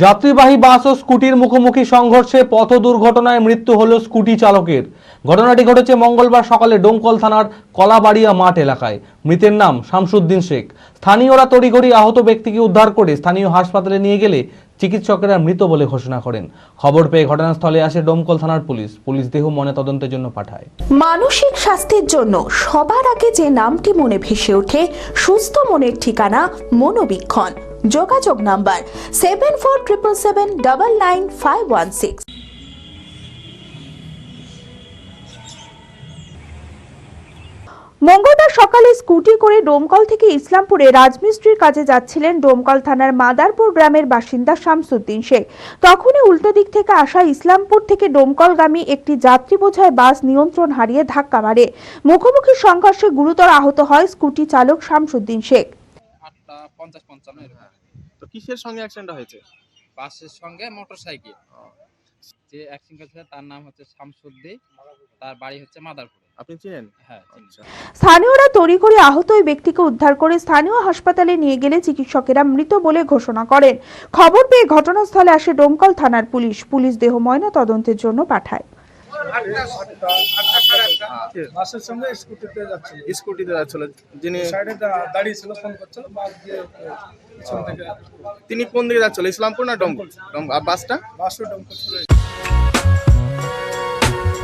যাত্রীবাহী বাস ও স্কুটির মুখোমুখি সংঘর্ষে পথ দুর্ঘটনায় মৃত্যু হল স্কুটি চালকের। ঘটনাটি ঘটেছে মঙ্গলবার সকালে ডোমকল থানার কলাবাড়িয়া মাঠ এলাকায়। মৃতের নাম শামসুদ্দিন শেখ। স্থানীয়রা তড়িঘড়ি আহত ব্যক্তিকে উদ্ধার করে স্থানীয় হাসপাতালে নিয়ে গেলে চিকিৎসকেরা মৃত বলে ঘোষণা করেন। খবর পেয়ে ঘটনাস্থলে আসে ডোমকল থানার পুলিশ। পুলিশ দেহ ময়নাতদন্তের জন্য পাঠায়। মানসিক স্বাস্থ্যের জন্য সবার আগে যে নামটি মনে ভেসে ওঠে, সুস্থ মনের ঠিকানা মনোবীক্ষণ। যোগাযোগ number seven four triple seven double nine five one six. মঙ্গলবার সকালে স্কুটি করে ডোমকল থেকে ইসলামপুরে রাজমিস্ত্রির কাজে যাচ্ছিলেন ডোমকল থানার মাদারপুর গ্রামের বাসিন্দা শামসুদ্দিন শেখ। তখনই উল্টো দিক থেকে আসা ইসলামপুর থেকে ডোমকলগামী একটি যাত্রী বোঝায় বাস নিয়ন্ত্রণ হারিয়ে ধাক্কা মারে। মুখোমুখি সংঘর্ষে গুরুতর আহত হয় স্কুটি চালক শামসুদ্দিন শেখ। পঞ্চাশ পঞ্চান্ন এরকম। তো কিসের সঙ্গে অ্যাক্সিডেন্টটা হয়েছে? বাসের সঙ্গে মোটর সাইকেল যে অ্যাক্সিডেন্ট করেছিল তার নাম হচ্ছে শামসুদ্দি তার বাড়ি হচ্ছে মাদারপুরে। আপনি চিনেন? হ্যাঁ চিনি। আচ্ছা। স্থানীয়রা তড়িঘড়ি আহত ওই ব্যক্তিকে উদ্ধার করে স্থানীয় হাসপাতালে নিয়ে গেলে চিকিৎসকেরা মৃত বলে ঘোষণা করেন। খবর পেয়ে ঘটনাস্থলে আসে ডোমকল থানার পুলিশ। পুলিশ দেহ ময়না তদন্তের জন্য পাঠায়। বাসের সঙ্গে স্কুটিতে যাচ্ছিল। স্কুটিতে যাচ্ছিল। যিনি সাইডে দাঁড়িয়ে ছিল ফোন করছিল বাস দিয়ে তিনি কোন দিকে যাচ্ছিল ইসলামপুর না ডোম ডোম আর বাসটা বাসও